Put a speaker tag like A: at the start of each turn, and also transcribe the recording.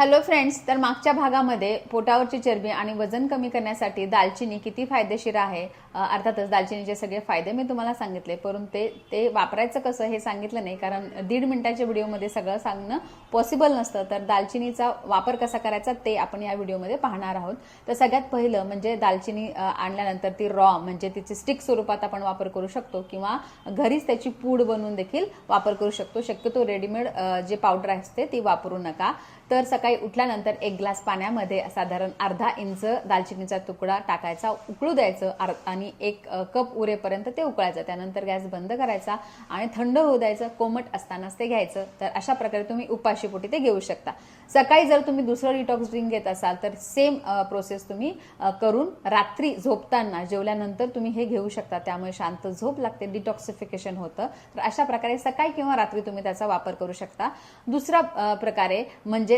A: Hello friends तर मागच्या भागामध्ये पोटावरची चरबी आणि वजन कमी करण्यासाठी दालचिनी किती फायदेशीर आहे? अर्थातच दालचिनीचे सगळे फायदे मी तुम्हाला सांगितले परंतु ते ते वापरायचं कसं हे सांगितलं नाही कारण दीड मिनिटाच्या व्हिडिओमध्ये सगळं सांगणं पॉसिबल नसतं. तर दालचिनीचा वापर कसा करायचा ते आपण या व्हिडिओमध्ये पाहणार आहोत. तर सगळ्यात पहिलं म्हणजे दालचिनी आणल्यानंतर ती रॉ म्हणजे तिची स्टिक स्वरूपात आपण वापर करू शकतो किंवा घरीच त्याची पूड बनवून देखील वापर करू शकतो. शक्यतो रेडीमेड जे पावडर असते ती वापरू नका. तर सकाळी उठल्यानंतर एक ग्लास पाण्यामध्ये साधारण अर्धा इंच दालचिनीचा तुकडा टाकायचा उकळू द्यायचं अर् आणि एक कप उरेपर्यंत ते उकळायचं. त्यानंतर गॅस बंद करायचा आणि थंड होऊ द्यायचं कोमट असतानाच ते घ्यायचं. तर अशा प्रकारे तुम्ही उपाशीपोटी ते घेऊ शकता. सकाळी जर तुम्ही दुसरं डिटॉक्स ड्रिंक घेत असाल तर सेम प्रोसेस तुम्ही करून रात्री झोपताना जेवल्यानंतर तुम्ही हे घेऊ शकता. त्यामुळे शांत झोप लागते डिटॉक्सिफिकेशन होतं. तर अशा प्रकारे सकाळी किंवा रात्री तुम्ही त्याचा वापर करू शकता. दुसरा प्रकारे म्हणजे